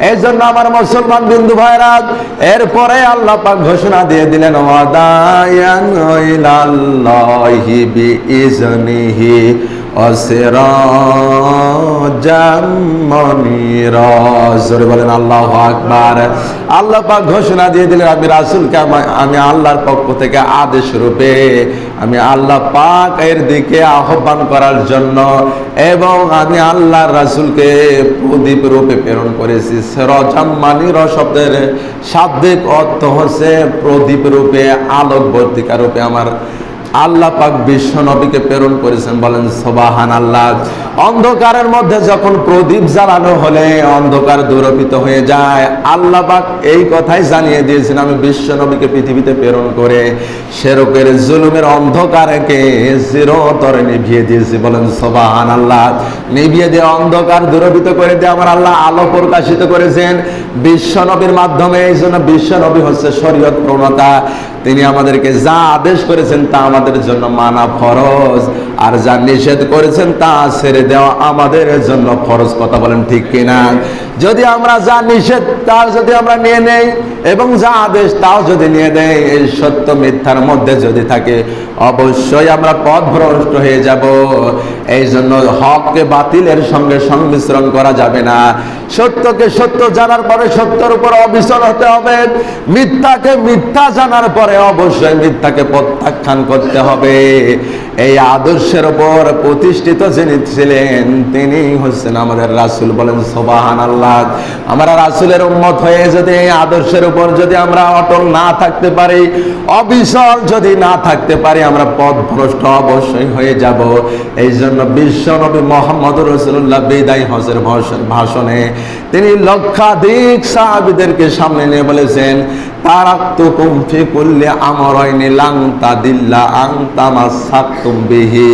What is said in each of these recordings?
এই জন্য আমার মুসলমান বিন্দু ভাইরা এরপরে আল্লাহ পাক ঘোষণা দিয়ে দিলেন ওয়াদায়ান বলেন, আল্লাহ আকবার। আল্লাহ পাক ঘোষণা দিয়ে দিলেন, আমি রাসুলকে, আমি আল্লাহর পক্ষ থেকে আদেশ রূপে আমি আল্লাহ পাক এর দিকে আহ্বান করার জন্য এবং আমি আল্লাহর রাসুলকে প্রদীপ রূপে প্রেরণ করেছি। রজাম্মানি র শব্দের শাব্দিক অর্থ হচ্ছে প্রদীপ রূপে, আলোকবর্তিকা রূপে আমার আল্লাহ পাক বিশ্ব নবীকে প্রেরণ করেছেন, বলেন সোবাহান আল্লাহ অন্ধকারের মধ্যে যখন প্রদীপ জ্বালানো হলে অন্ধকার দূরপিত হয়ে যায়। আল্লাহ পাক এই কথাই জানিয়ে দিয়েছেন, আমি বিশ্ব নবীকে পৃথিবীতে প্রেরণ করে সেরকের জুলুমের অন্ধকারকে চিরতরে নিভিয়ে দিয়েছি, বলেন সোবাহান আল্লাহ নিভিয়ে দিয়ে অন্ধকার দূরপিত করে দিয়ে আমার আল্লাহ আলো প্রকাশিত করেছেন। বিশ্ব নবীর মাধ্যমে, এই জন্য বিশ্ব নবী হচ্ছে শরীয়ত প্রণতা। তিনি আমাদেরকে যা আদেশ করেছেন তা আমাদের জন্য মানা ফরজ। আর যা নিষেধ করেছেন তা ছেড়ে দেওয়া আমাদের জন্য ফরজ কথা বলেন ঠিক কিনা? যদি আমরা যা নিষেধ তা যদি আমরা নিয়ে নেই এবং যা আদেশ তাও যদি নিয়ে দেয় এই সত্য মিথ্যার মধ্যে যদি থাকে, অবশ্যই আমরা পথ ভ্রষ্ট হয়ে যাব। এই জন্য হককে বাতিলের সঙ্গে সংমিশ্রণ করা যাবে না। সত্যকে সত্য জানার পরে সত্যের উপর অবিচল হতে হবে। মিথ্যাকে মিথ্যা জানার পরে অবশ্যই মিথ্যাকে প্রত্যাখ্যান করতে হবে। এই আদর্শের উপর প্রতিষ্ঠিত যিনি ছিলেন, তিনি হচ্ছেন আমাদের রাসুল। বলেন সোবাহান আল্লাহ আমরা রাসুলের উন্মত হয়ে যদি আদর্শের উপর যদি আমরা অটল না থাকতে পারি, অবিচল যদি না থাকতে পারি, আমরা পথ ভ্রষ্ট অবশ্যই হয়ে যাব। এই জন্য বিশ্ব নবী মোহাম্মদ রসুল্লাহ বিদায় হজের ভাষণে তিনি লক্ষাধিক সাহাবিদেরকে সামনে নিয়ে বলেছেন, তারাক্তুকুম ফি কুল্লি আমরাইনি লাং তাদিল্লা আং তামাসসাকতুম বিহি।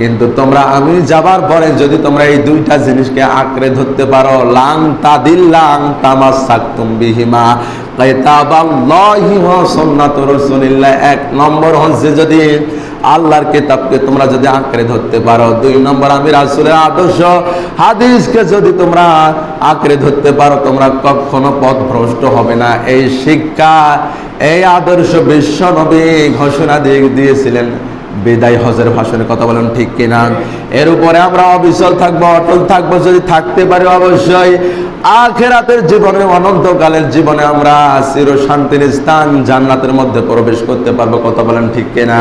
কিন্তু তোমরা আমি যাবার পরে যদি তোমরা এই দুইটা জিনিসকে আঁকড়ে ধরতে পারো, লাং তাদিল লাং তামাস তামাসাক্তুম বিহিমা। এক নম্বর হচ্ছে যদি আল্লাহর কিতাবকে তোমরা যদি আঁকড়ে ধরতে পারো, দুই নম্বর আমি রাসূলের আদর্শ। হাদিসকে যদি তোমরা আঁকড়ে ধরতে পারো, তোমরা কখনো পথ ভ্রষ্ট হবে না। এই শিক্ষা, এই আদর্শ বিশ্ব নবী ঘোষণা দিয়ে দিয়েছিলেন। বিদায় হজের ভাষণে কথা বলেন ঠিক কিনা? এর উপরে আমরা অবিচল থাকব, অটল থাকব, যদি থাকতে পারি অবশ্যই। আখেরাতের জীবনে, অনন্তকালের জীবনে আমরা চির শান্তির স্থান জান্নাতের মধ্যে প্রবেশ করতে পারব, কথা বলেন ঠিক কিনা?